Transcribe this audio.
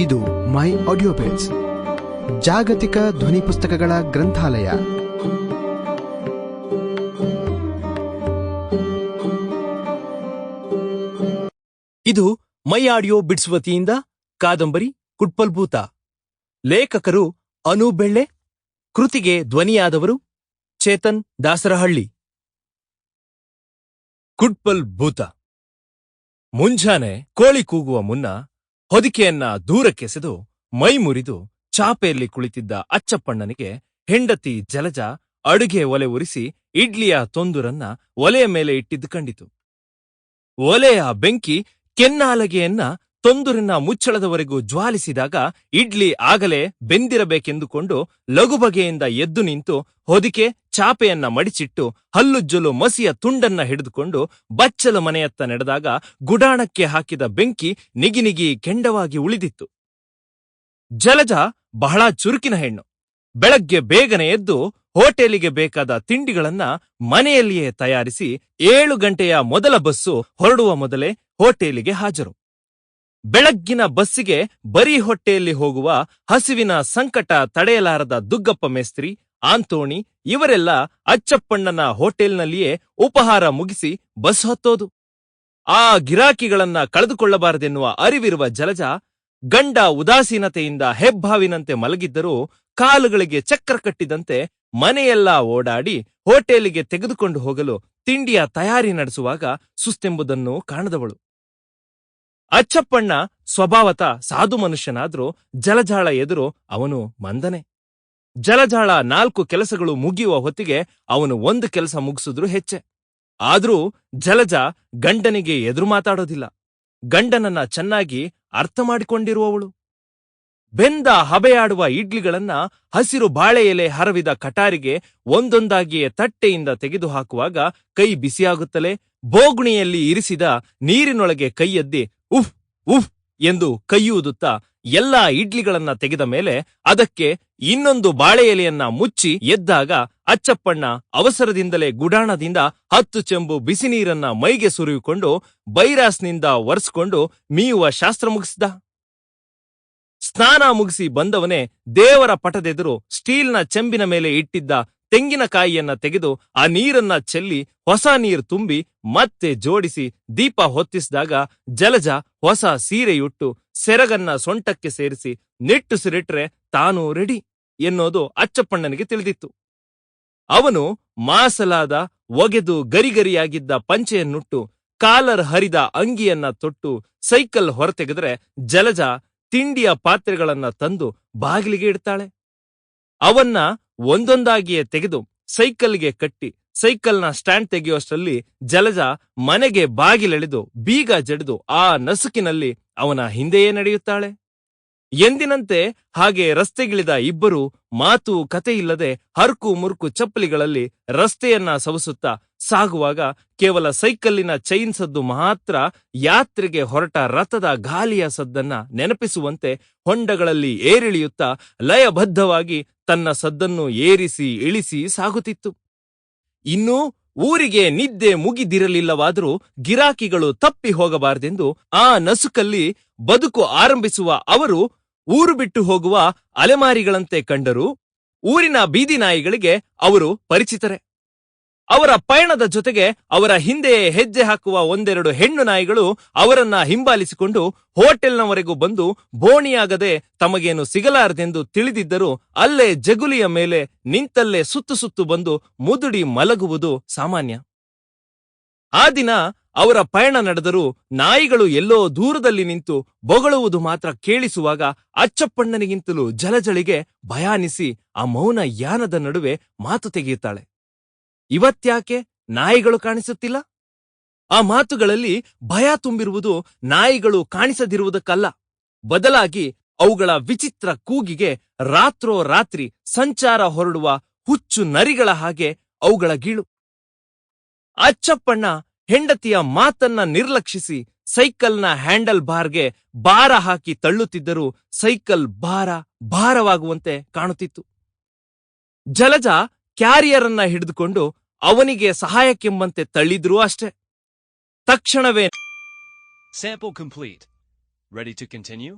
ಇದು ಮೈ audio base ಜಾಗತಿಕ ಧ್ವನಿ ಪುಸ್ತಕಗಳ ಗ್ರಂಥಾಲಯ. ಇದು ಮೈ ಆಡಿಯೋ ಬಿಡ್ಸ್ ವತಿಯಿಂದ ಕಾದಂಬರಿ ಕುಟ್ಪಲ್ಭೂತ. ಲೇಖಕರು ಅನು ಬೆಳ್ಳೆ, ಕೃತಿಗೆ ಧ್ವನಿಯಾದವರು ಚೇತನ್ ದಾಸರಹಳ್ಳಿ. ಕುಟ್ಪಲ್ ಭೂತ ಮುಂಜಾನೆ ಕೋಳಿ ಕೂಗುವ ಮುನ್ನ ಹೊದಿಕೆಯನ್ನ ದೂರಕ್ಕೆಸೆದು ಮೈ ಮುರಿದು ಚಾಪೆಯಲ್ಲಿ ಕುಳಿತಿದ್ದ ಅಚ್ಚಪ್ಪಣ್ಣನಿಗೆ ಹೆಂಡತಿ ಜಲಜ ಅಡುಗೆ ಒಲೆ ಉರಿಸಿ ಇಡ್ಲಿಯ ತೊಂದುರನ್ನ ಒಲೆಯ ಮೇಲೆ ಇಟ್ಟಿದ್ದು ಕಂಡಿತು. ಒಲೆಯ ಬೆಂಕಿ ಕೆನ್ನಾಲಗೆಯನ್ನ ತೊಂದುರಿನ ಮುಚ್ಚಳದವರೆಗೂ ಜ್ವಾಲಿಸಿದಾಗ ಇಡ್ಲಿ ಆಗಲೇ ಬೆಂದಿರಬೇಕೆಂದುಕೊಂಡು ಲಗುಬಗೆಯಿಂದ ಎದ್ದು ನಿಂತು ಹೊದಿಕೆ, ಚಾಪೆಯನ್ನ ಮಡಿಚಿಟ್ಟು, ಹಲ್ಲುಜ್ಜಲು ಮಸಿಯ ತುಂಡನ್ನ ಹಿಡಿದುಕೊಂಡು ಬಚ್ಚಲ ಮನೆಯತ್ತ ನಡೆದಾಗ ಗುಡಾಣಕ್ಕೆ ಹಾಕಿದ ಬೆಂಕಿ ನಿಗಿನಿಗಿ ಕೆಂಡವಾಗಿ ಉಳಿದಿತ್ತು. ಜಲಜ ಬಹಳ ಚುರುಕಿನ ಹೆಣ್ಣು. ಬೆಳಗ್ಗೆ ಬೇಗನೆ ಎದ್ದು ಹೋಟೆಲಿಗೆ ಬೇಕಾದ ತಿಂಡಿಗಳನ್ನ ಮನೆಯಲ್ಲಿಯೇ ತಯಾರಿಸಿ ಏಳು ಗಂಟೆಯ ಮೊದಲ ಬಸ್ಸು ಹೊರಡುವ ಮೊದಲೇ ಹೋಟೆಲಿಗೆ ಹಾಜರು. ಬೆಳಗ್ಗಿನ ಬಸ್ಸಿಗೆ ಬರೀ ಹೊಟ್ಟೆಯಲ್ಲಿ ಹೋಗುವ ಹಸಿವಿನ ಸಂಕಟ ತಡೆಯಲಾರದ ದುಗ್ಗಪ್ಪ ಮೇಸ್ತ್ರಿ, ಆಂತೋಣಿ ಇವರೆಲ್ಲ ಅಚ್ಚಪ್ಪಣ್ಣನ ಹೋಟೆಲ್ನಲ್ಲಿಯೇ ಉಪಹಾರ ಮುಗಿಸಿ ಬಸ್ ಹತ್ತೋದು. ಆ ಗಿರಾಕಿಗಳನ್ನ ಕಳೆದುಕೊಳ್ಳಬಾರದೆನ್ನುವ ಅರಿವಿರುವ ಜಲಜ ಗಂಡ ಉದಾಸೀನತೆಯಿಂದ ಹೆಬ್ಬಾವಿನಂತೆ ಮಲಗಿದ್ದರೂ ಕಾಲುಗಳಿಗೆ ಚಕ್ರ ಕಟ್ಟಿದಂತೆ ಮನೆಯೆಲ್ಲ ಓಡಾಡಿ ಹೋಟೆಲಿಗೆ ತೆಗೆದುಕೊಂಡು ಹೋಗಲು ತಿಂಡಿಯ ತಯಾರಿ ನಡೆಸುವಾಗ ಸುಸ್ತೆಂಬುದನ್ನು ಕಾಣದವಳು. ಅಚ್ಚಪ್ಪಣ್ಣ ಸ್ವಭಾವತ ಸಾಧು ಮನುಷ್ಯನಾದ್ರೂ ಜಲಜಾಳ ಎದುರು ಅವನು ಮಂದನೆ. ಜಲಜಾಳ ನಾಲ್ಕು ಕೆಲಸಗಳು ಮುಗಿಯುವ ಹೊತ್ತಿಗೆ ಅವನು ಒಂದು ಕೆಲಸ ಮುಗಿಸಿದ್ರು ಹೆಚ್ಚೆ. ಆದ್ರೂ ಜಲಜ ಗಂಡನಿಗೆ ಎದುರು ಮಾತಾಡೋದಿಲ್ಲ. ಗಂಡನನ್ನ ಚೆನ್ನಾಗಿ ಅರ್ಥ ಮಾಡಿಕೊಂಡಿರುವವಳು. ಬೆಂದ ಹಬೆಯಾಡುವ ಇಡ್ಲಿಗಳನ್ನ ಹಸಿರು ಬಾಳೆ ಎಲೆ ಹರವಿದ ಕಟಾರಿಗೆ ಒಂದೊಂದಾಗಿಯೇ ತಟ್ಟೆಯಿಂದ ತೆಗೆದು ಹಾಕುವಾಗ ಕೈ ಬಿಸಿಯಾಗುತ್ತಲೇ ಬೋಗುಣಿಯಲ್ಲಿ ಇರಿಸಿದ ನೀರಿನೊಳಗೆ ಕೈಯದ್ದಿ ಉಫ್ ಉಫ್ ಎಂದು ಕೈಯೂದುತ್ತಾ ಎಲ್ಲಾ ಇಡ್ಲಿಗಳನ್ನ ತೆಗೆದ ಮೇಲೆ ಅದಕ್ಕೆ ಇನ್ನೊಂದು ಬಾಳೆ ಎಲೆಯನ್ನ ಮುಚ್ಚಿ ಎದ್ದಾಗ ಅಚ್ಚಪ್ಪಣ್ಣ ಅವಸರದಿಂದಲೇ ಗುಡಾಣದಿಂದ ಹತ್ತು ಚೆಂಬು ಬಿಸಿ ನೀರನ್ನ ಮೈಗೆ ಸುರಿಯುಕೊಂಡು ಬೈರಾಸ್ನಿಂದ ಒರೆಸ್ಕೊಂಡು ಮೀಯುವ ಶಾಸ್ತ್ರ ಮುಗಿಸಿದ. ಸ್ನಾನ ಮುಗಿಸಿ ಬಂದವನೇ ದೇವರ ಪಟದೆದುರು ಸ್ಟೀಲ್ನ ಚೆಂಬಿನ ಮೇಲೆ ಇಟ್ಟಿದ್ದ ತೆಂಗಿನಕಾಯಿಯನ್ನ ತೆಗೆದು ಆ ನೀರನ್ನ ಚೆಲ್ಲಿ ಹೊಸ ನೀರು ತುಂಬಿ ಮತ್ತೆ ಜೋಡಿಸಿ ದೀಪ ಹೊತ್ತಿಸಿದಾಗ ಜಲಜ ಹೊಸ ಸೀರೆಯುಟ್ಟು ಸೆರಗನ್ನ ಸೊಂಟಕ್ಕೆ ಸೇರಿಸಿ ನಿಟ್ಟುಸಿರಿಟ್ರೆ ತಾನು ರೆಡಿ ಎನ್ನೋದು ಅಚ್ಚಪ್ಪಣ್ಣನಿಗೆ ತಿಳಿದಿತ್ತು. ಅವನು ಮಾಸಲಾದ ಒಗೆದು ಗರಿಗರಿಯಾಗಿದ್ದ ಪಂಚೆಯನ್ನುಟ್ಟು ಕಾಲರ್ ಹರಿದ ಅಂಗಿಯನ್ನ ತೊಟ್ಟು ಸೈಕಲ್ ಹೊರತೆಗೆದ್ರೆ ಜಲಜ ತಿಂಡಿಯ ಪಾತ್ರೆಗಳನ್ನ ತಂದು ಬಾಗಿಲಿಗೆ ಇಡ್ತಾಳೆ. ಅವನ್ನ ಒಂದೊಂದಾಗಿಯೇ ತೆಗೆದು ಸೈಕಲ್ಗೆ ಕಟ್ಟಿ ಸೈಕಲ್ನ ಸ್ಟ್ಯಾಂಡ್ ತೆಗೆಯುವಷ್ಟರಲ್ಲಿ ಜಲಜ ಮನೆಗೆ ಬಾಗಿಲೆಳೆದು ಬೀಗ ಜಡಿದು ಆ ನಸುಕಿನಲ್ಲಿ ಅವನ ಹಿಂದೆಯೇ ನಡೆಯುತ್ತಾಳೆ. ಎಂದಿನಂತೆ ಹಾಗೆ ರಸ್ತೆಗಿಳಿದ ಇಬ್ಬರು ಮಾತು ಕಥೆಯಿಲ್ಲದೆ ಹರ್ಕು ಮುರ್ಕು ಚಪ್ಪಲಿಗಳಲ್ಲಿ ರಸ್ತೆಯನ್ನ ಸವಸುತ್ತಾ ಸಾಗುವಾಗ ಕೇವಲ ಸೈಕಲ್ಲಿನ ಚೈನ್ ಸದ್ದು ಮಾತ್ರ ಯಾತ್ರೆಗೆ ಹೊರಟ ರಥದ ಗಾಲಿಯ ಸದ್ದನ್ನ ನೆನಪಿಸುವಂತೆ ಹೊಂಡಗಳಲ್ಲಿ ಏರಿಳಿಯುತ್ತಾ ಲಯಬದ್ಧವಾಗಿ ತನ್ನ ಸದ್ದನ್ನು ಏರಿಸಿ, ಇಳಿಸಿ ಸಾಗುತ್ತಿತ್ತು. ಇನ್ನೂ ಊರಿಗೆ ನಿದ್ದೆ ಮುಗಿದಿರಲಿಲ್ಲವಾದರೂ ಗಿರಾಕಿಗಳು ತಪ್ಪಿ ಹೋಗಬಾರದೆಂದು ಆ ನಸುಕಲ್ಲಿ ಬದುಕು ಆರಂಭಿಸುವ ಅವರು ಊರು ಬಿಟ್ಟು ಹೋಗುವ ಅಲೆಮಾರಿಗಳಂತೆ ಕಂಡರು ಊರಿನ ಬೀದಿ ನಾಯಿಗಳಿಗೆ ಅವರು ಪರಿಚಿತರೆ. ಅವರ ಪಯಣದ ಜೊತೆಗೆ ಅವರ ಹಿಂದೆ ಹೆಜ್ಜೆ ಹಾಕುವ ಒಂದೆರಡು ಹೆಣ್ಣು ನಾಯಿಗಳು ಅವರನ್ನ ಹಿಂಬಾಲಿಸಿಕೊಂಡು ಹೋಟೆಲ್ನವರೆಗೂ ಬಂದು ಬೋಣಿಯಾಗದೆ ತಮಗೇನು ಸಿಗಲಾರದೆಂದು ತಿಳಿದಿದ್ದರೂ ಅಲ್ಲೇ ಜಗುಲಿಯ ಮೇಲೆ ನಿಂತಲ್ಲೇ ಸುತ್ತು ಸುತ್ತು ಬಂದು ಮುದುಡಿ ಮಲಗುವುದು ಸಾಮಾನ್ಯ. ಆ ದಿನ ಅವರ ಪಯಣ ನಡೆದರೂ ನಾಯಿಗಳು ಎಲ್ಲೋ ದೂರದಲ್ಲಿ ನಿಂತು ಬೊಗಳುವುದು ಮಾತ್ರ ಕೇಳಿಸುವಾಗ ಅಚ್ಚಪ್ಪಣ್ಣನಿಗಿಂತಲೂ ಜಲಜಳಿಗೆ ಭಯಾನಿಸಿ ಆ ಮೌನ ಯಾನದ ನಡುವೆ ಮಾತು ತೆಗೆಯುತ್ತಾಳೆ. ಇವತ್ಯಾಕೆ ನಾಯಿಗಳು ಕಾಣಿಸುತ್ತಿಲ್ಲ? ಆ ಮಾತುಗಳಲ್ಲಿ ಭಯ ತುಂಬಿರುವುದು ನಾಯಿಗಳು ಕಾಣಿಸದಿರುವುದಕ್ಕಲ್ಲ. ಬದಲಾಗಿ ಅವುಗಳ ವಿಚಿತ್ರ ಕೂಗಿಗೆ ರಾತ್ರೋ ರಾತ್ರಿ ಸಂಚಾರ ಹೊರಡುವ ಹುಚ್ಚು ನರಿಗಳ ಹಾಗೆ ಅವುಗಳ ಗೀಳು. ಅಚ್ಚಪ್ಪಣ್ಣ ಹೆಂಡತಿಯ ಮಾತನ್ನ ನಿರ್ಲಕ್ಷಿಸಿ ಸೈಕಲ್ನ ಹ್ಯಾಂಡಲ್ ಬಾರ್ಗೆ ಭಾರ ಹಾಕಿ ತಳ್ಳುತ್ತಿದ್ದರೂ ಸೈಕಲ್ ಭಾರ ಭಾರವಾಗುವಂತೆ ಕಾಣುತ್ತಿತ್ತು. ಜಲಜ ಕ್ಯಾರಿಯರನ್ನ ಹಿಡಿದುಕೊಂಡು ಅವನಿಗೆ ಸಹಾಯಕ್ಕೆಂಬಂತೆ ತಳ್ಳಿದ್ರು ಅಷ್ಟೇ. ತಕ್ಷಣವೇ sample complete ready to continue